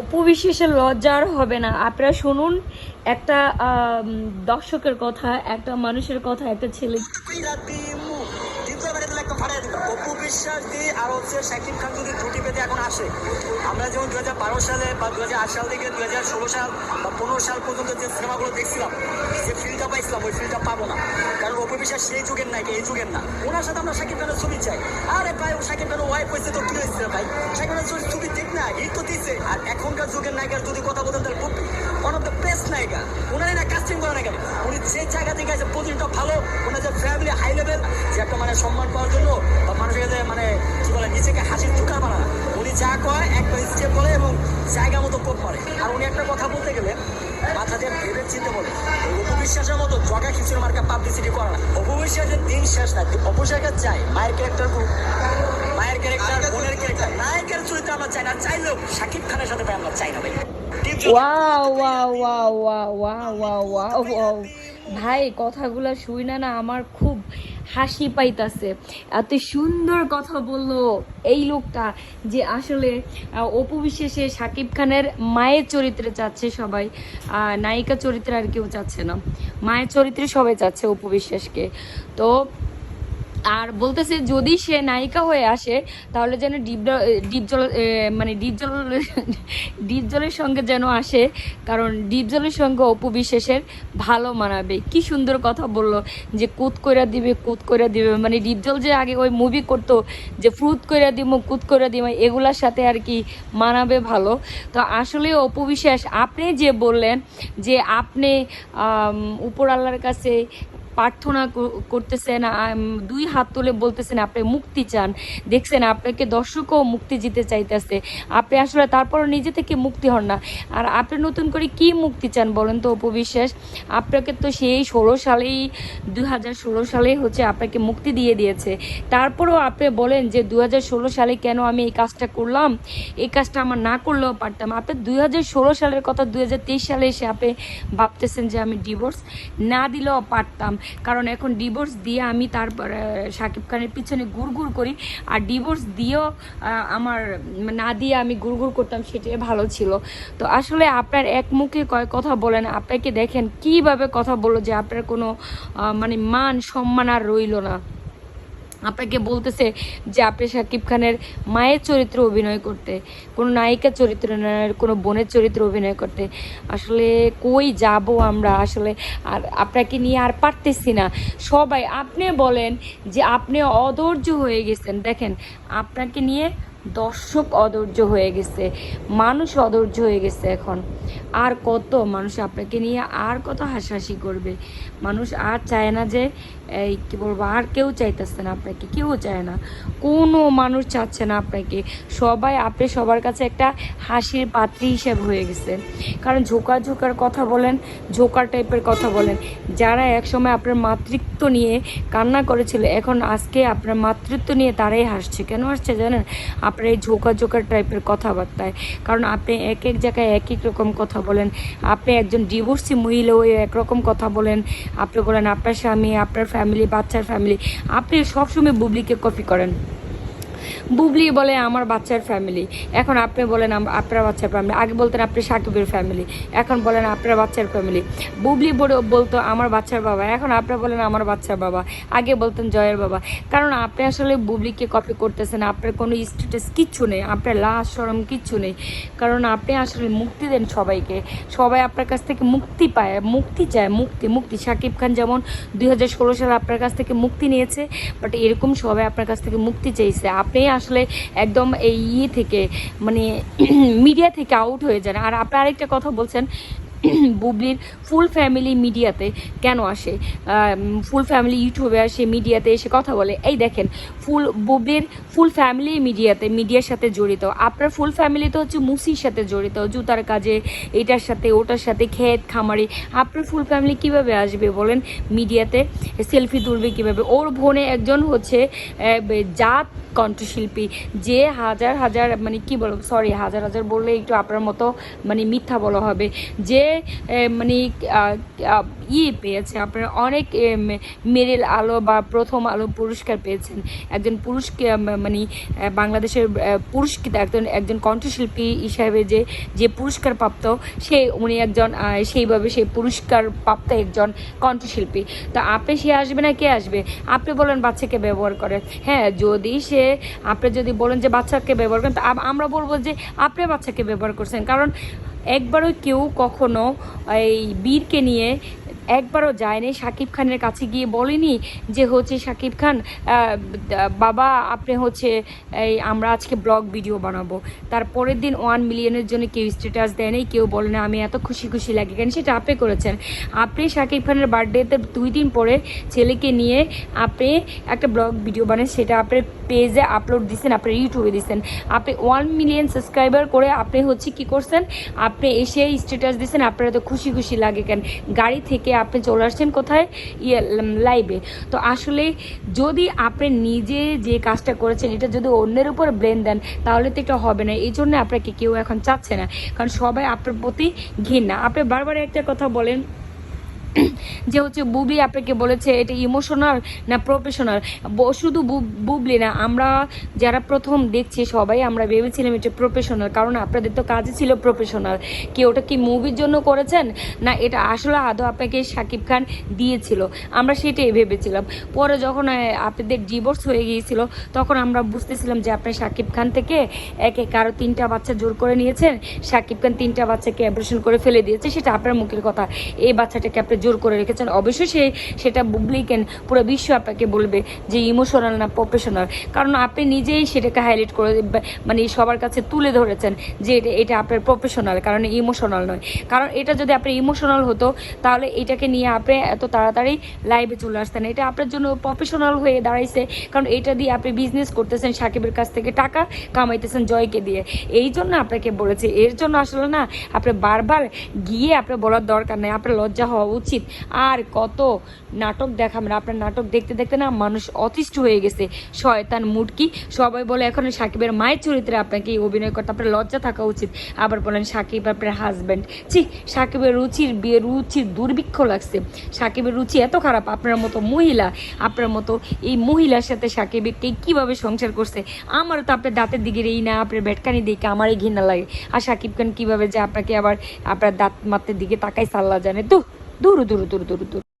অপু বিশ্বাসের লজ্জার হবে না। আপনারা শুনুন, একটা দর্শকের কথা, একটা মানুষের কথা, একটা ছেলে দিয়ে আর হচ্ছে যদি ত্রুটি পেতে এখন আসে আমরা যেমন বারো সালে বা দু হাজার আট সাল থেকে দু হাজার ষোলো সাল বা পনেরো সাল পর্যন্ত যে সিনেমাগুলো দেখছিলাম, যে পাইছিলাম, ওই পাবো না। কারণ সেই যুগের এই যুগের না। ওনার সাথে আমরা খানের ছবি চাই। আরে ভাই শাকিব ওয়াইফ হয়েছে তো কি হয়েছে ভাই? শাকিব এখনকার যুগের নায়িকার যদি কথা বলতেন তাহলে Bubly one of the best নায়িকা। ওনারই না কাস্টিং করে না কেন উনি যে জায়গা থেকে আছে প্রতিটা ভালো ওনার যে ফ্যামিলি হাই লেভেল যে একটা মানে সম্মান পাওয়ার জন্য বা মানুষের কাছে মানে কি বলে, নিজেকে হাসির দোকান বানানা উনি যা কয় একটা স্টেপ বলে এবং জায়গা মতো কোপ করে আর উনি একটা কথা বলতে গেলে, মাথা দিয়ে ভেবে চিনতে বলে। অপবিশ্বাসের মতো জগা খিচুড়ি মার্কা পাবলিসিটি করে না। অপবিশ্বাসের দিন শেষ না অপবিশ্বাসের চাই মায়ের ক্যারেক্টার মায়ের ক্যারেক্টার চায় না চাইলেও শাকিব খানের সাথে আমরা চাই না ভাই, কথাগুলা কথাগুলো শুই না না, আমার খুব হাসি পাইতাছে। এত সুন্দর কথা বলল এই লোকটা যে আসলে অপু বিশেষে সাকিব খানের মায়ের চরিত্রে চাচ্ছে সবাই নায়িকা চরিত্রে আর কেউ চাচ্ছে না। মায়ের চরিত্রে সবাই চাচ্ছে অপু বিশ্বাসকে তো আর বলতেছে যদি সে নায়িকা হয়ে আসে তাহলে যেন ডিপ ডিপ জল মানে ডিপ জল ডিপ জলের সঙ্গে যেন আসে কারণ ডিপ জলের সঙ্গে অপু বিশ্বাসের ভালো মানাবে। কি সুন্দর কথা বলল যে কুত কইরা দিবে কুত কইরা দিবে। মানে ডিপ জল যে আগে ওই মুভি করতো যে ফ্রুত কইরা দিব কুত কইরা দিব এগুলার সাথে আর কি মানাবে ভালো। তো আসলে অপু বিশ্বাস আপনি যে বললেন যে আপনি আম, উপর আল্লাহর কাছে প্রার্থনা কর- করতেছেন দুই হাত তুলে বলতেছেন, আপনি মুক্তি চান। দেখছেন, আপনাকে দর্শকও মুক্তি জিতে চাইতেছে। আপনি আসলে তারপরও নিজে থেকে মুক্তি হন না। আর আপনি নতুন করে কি মুক্তি চান বলেন তো অপবিশ্বাস আপনাকে তো সেই ষোলো সালেই, দুই হাজার ষোলো সালেই হচ্ছে আপনাকে মুক্তি দিয়ে দিয়েছে। তারপরেও আপনি বলেন যে দু হাজার ষোলো সালে কেন আমি এই কাজটা করলাম? এই কাজটা আমার না করলেও পারতাম। আপনি দুই হাজার ষোলো সালের কথা দুই হাজার তেইশ সালে এসে আপনি ভাবতেছেন যে আমি ডিভোর্স না দিলেও পারতাম। কারণ এখন ডিভোর্স দিয়ে আমি তারপর সাকিব খানের পিছনে গুড় করি। আর ডিভোর্স দিয়েও আমার, না দিয়ে আমি গুড় করতাম সেটাই ভালো ছিল। তো আসলে আপনার এক মুখে কয় কথা বলেন, আপনাকে দেখেন কীভাবে কথা বলো যে আপনার কোনো মানে মান সম্মান আর রইল না। আপনাকে বলতেছে যে আপনি শাকিব খানের মায়ের চরিত্রে অভিনয় করতে, কোনো নায়িকার চরিত্র কোনো বোনের চরিত্রে অভিনয় করতে। আসলে কই যাব আমরা? আসলে আর আপনাকে নিয়ে আর পারতেছি না। সবাই, আপনি বলেন যে আপনি অধৈর্য হয়ে গেছেন। দেখেন, আপনাকে নিয়ে দর্শক অধৈর্য হয়ে গেছে, মানুষ অধৈর্য হয়ে গেছে এখন। আর কত মানুষ আপনাকে নিয়ে আর কত হাসাহাসি করবে? মানুষ আর চায় না যে, এই কী বলব, আর কেউ চাইতেছে না আপনাকে, কেউ চায় না। কোনো মানুষ চাচ্ছে না আপনাকে। সবাই আপনি সবার কাছে একটা হাসির পাত্রী হিসেবে হয়ে গেছে। কারণ ঝোকা ঝোকার কথা বলেন, ঝোকার টাইপের কথা বলেন, যারা একসময় আপনার মাতৃত্ব নিয়ে কান্না করেছিল, এখন আজকে আপনার মাতৃত্ব নিয়ে তারাই হাসছে। কেন হাসছে জানেন? আপনার এই ঝোঁকা ঝোঁকা টাইপের কথাবার্তায়। কারণ আপনি এক এক জায়গায় এক এক রকম কথা বলেন। আপনি একজন ডিভোর্সি মহিলা হয়ে একরকম কথা বলেন। আপনি বলেন, আপনার স্বামী, আপনার ফ্যামিলি বাচ্চার ফ্যামিলি আপনি সবসময় বুবলিকে কপি করেন। বুবলি বলে আমার বাচ্চার ফ্যামিলি এখন আপনি বলেন আপনার বাচ্চার ফ্যামিলি আগে বলতেন আপনি সাকিবের ফ্যামিলি এখন বলেন আপনার বাচ্চার ফ্যামিলি বুবলি বলে- বলতো আমার বাচ্চার বাবা। এখন আপনি বলেন আমার বাচ্চার বাবা। আগে বলতেন জয়ের বাবা। কারণ আপনি আসলে বুবলিকে কপি করতেছেন, আপনার কোনো স্ট্যাটাস কিচ্ছু নেই, আপনার লাশ, সরম কিচ্ছু নেই। কারণ আপনি আসলে মুক্তি দেন সবাইকে। সবাই আপনার কাছ থেকে মুক্তি পায়, মুক্তি চায়, মুক্তি মুক্তি। সাকিব খান যেমন দুই হাজার ষোলো সালে আপনার কাছ থেকে মুক্তি নিয়েছে বাট এরকম সবাই আপনার কাছ থেকে মুক্তি চাইছে। আপনি আসলে একদম এই ইয়ে থেকে মানে মিডিয়া থেকে আউট হয়ে যান। আর আপনি আরেকটা কথা বলছেন, বুবলির ফুল ফ্যামিলি মিডিয়াতে কেন আসে? ফুল ফ্যামিলি ইউটিউবে আসে মিডিয়াতে এসে কথা বলে। এই দেখেন ফুল বুবলির ফুল ফ্যামিলি মিডিয়াতে মিডিয়ার সাথে জড়িত। আপনার ফুল ফ্যামিলি তো হচ্ছে মুসির সাথে জড়িত, জুতার কাজে, এটার সাথে, ওটার সাথে, ক্ষেত, খামারি। আপনার ফুল ফ্যামিলি কীভাবে আসবে বলেন? মিডিয়াতে সেলফি তুলবে কীভাবে? ওর বোনে একজন হচ্ছে জাত কণ্ঠশিল্পী। যে হাজার হাজার মানে কি বলব সরি হাজার হাজার বললে একটু আপনার মতো মানে মিথ্যা বলা হবে। যে মানে ইয়ে পেয়েছে, আপনার অনেক মেরিল আলো বা প্রথম আলো পুরস্কার পেয়েছেন। একজন পুরস্কার মানে বাংলাদেশের পুরস্কৃত একজন একজন কণ্ঠশিল্পী হিসাবে যে যে পুরস্কার প্রাপ্ত, সে, উনি একজন সেইভাবে সেই পুরস্কার প্রাপ্ত একজন কণ্ঠশিল্পী। তো আপনি সে আসবে না কে আসবে? আপনি বলেন বাচ্চাকে ব্যবহার করে। হ্যাঁ যদি সে, আপনি যদি বলেন যে বাচ্চাকে ব্যবহার করেন, তো আমরা বলব যে আপনি বাচ্চাকে ব্যবহার করছেন। কারণ একবারও কেউ কখনো এই বীরকে নিয়ে একবারও যায়নি। শাকিব খানের কাছে গিয়ে বলেনি যে হচ্ছে শাকিব খান বাবা, আপনি হচ্ছে এই আমরা আজকে ব্লগ ভিডিও বানাবো। তার পরের দিন ওয়ান মিলিয়নের জন্য কেউ স্ট্যাটাস দেয়নি, কেউ বলে না, আমি এত খুশি খুশি লাগে কেন? সেটা আপনি করেছেন। আপনি শাকিব খানের বার্থডেতে দুই দিন পরে ছেলেকে নিয়ে আপনি একটা ব্লগ ভিডিও বানান, সেটা আপনার পেজে আপলোড দিচ্ছেন আপনার ইউটিউবে দিচ্ছেন আপনি ওয়ান মিলিয়ন সাবস্ক্রাইবার করে আপনি হচ্ছে কি করছেন? আপনি এসে স্ট্যাটাস দিচ্ছেন আপনার এত খুশি খুশি লাগে কেন? গাড়ি থেকে আপনি চলে আসছেন কোথায়? ইয়ে লাইভে তো আসলে যদি আপনি নিজে যে কাজটা করেছেন, এটা যদি অন্যের উপর ব্রেন দেন, তাহলে তো এটা হবে না। এই জন্য আপনাকে কেউ এখন চাচ্ছে না। কারণ সবাই আপনার প্রতি ঘৃণা। আপনি বারবার একটা কথা বলেন যে হচ্ছে বুবলি আপনাকে বলেছে, এটা ইমোশনাল না প্রফেশনাল শুধু বুবলি না, আমরা যারা প্রথম দেখছি সবাই আমরা ভেবেছিলাম এটা প্রফেশনাল কারণ আপনাদের তো কাজই ছিল প্রফেশনাল কি ওটা কি মুভির জন্য করেছেন? না, এটা আসলে আদৌ আপনাকে শাকিব খান দিয়েছিল। আমরা সেটাই ভেবেছিলাম। পরে যখন আপনাদের ডিভোর্স হয়ে গিয়েছিল, তখন আমরা বুঝতেছিলাম যে আপনি শাকিব খান থেকে একে কারও তিনটা বাচ্চা জোর করে নিয়েছেন শাকিব খান তিনটা বাচ্চাকে অপারেশন করে ফেলে দিয়েছে, সেটা আপনার মুখের কথা। এই বাচ্চাটাকে আপনি জোর করে রেখেছেন। অবশ্যই সে, সেটা বুবলি কেন পুরো বিশ্ব আপনাকে বলবে যে ইমোশনাল না প্রফেশনাল। কারণ আপনি নিজেই সেটাকে হাইলাইট করে মানে সবার কাছে তুলে ধরেছেন যে এটা এটা আপনার প্রফেশনাল কারণ ইমোশনাল নয়। কারণ এটা যদি আপনার ইমোশনাল হতো, তাহলে এটাকে নিয়ে আপনি এত তাড়াতাড়ি লাইভে চলে আসতেন। এটা আপনার জন্য প্রফেশনাল হয়ে দাঁড়াইছে, কারণ এটা দিয়ে আপনি বিজনেস করতেছেন, সাকিবের কাছ থেকে টাকা কামাইতেছেন জয়কে দিয়ে। এই জন্য আপনাকে বলেছে, এর জন্য আসলে না আপনি বারবার গিয়ে আপনার বলার দরকার নেই। আপনার লজ্জা হওয়া উচিত। আর কত নাটক দেখাবেন আপনার নাটক দেখতে দেখতে না মানুষ অতিষ্ঠ হয়ে গেছে। শয়তান মুটকি, সবাই বলে এখন সাকিবের মায়ের চরিত্রে আপনাকে অভিনয় করতে, আপনার লজ্জা থাকা উচিত। আবার বলেন, সাকিব আপনার হাজব্যান্ড ছি, সাকিবের রুচির বিয়ে রুচির দুর্ভিক্ষ লাগছে। সাকিবের রুচি এত খারাপ, আপনার মতো মহিলা, আপনার মতো এই মহিলার সাথে সাকিবকে কীভাবে সংসার করছে? আমারও তো আপনার দাঁতের দিকে এই না, আপনার ভেটকানি দিকে আমারই ঘৃণা লাগে। আর সাকিব খান কীভাবে যে আপনাকে আবার আপনার দাঁত মাত্রের দিকে তাকাই সাল্লা জানে। তো дуру дуру дуру дуру дуру.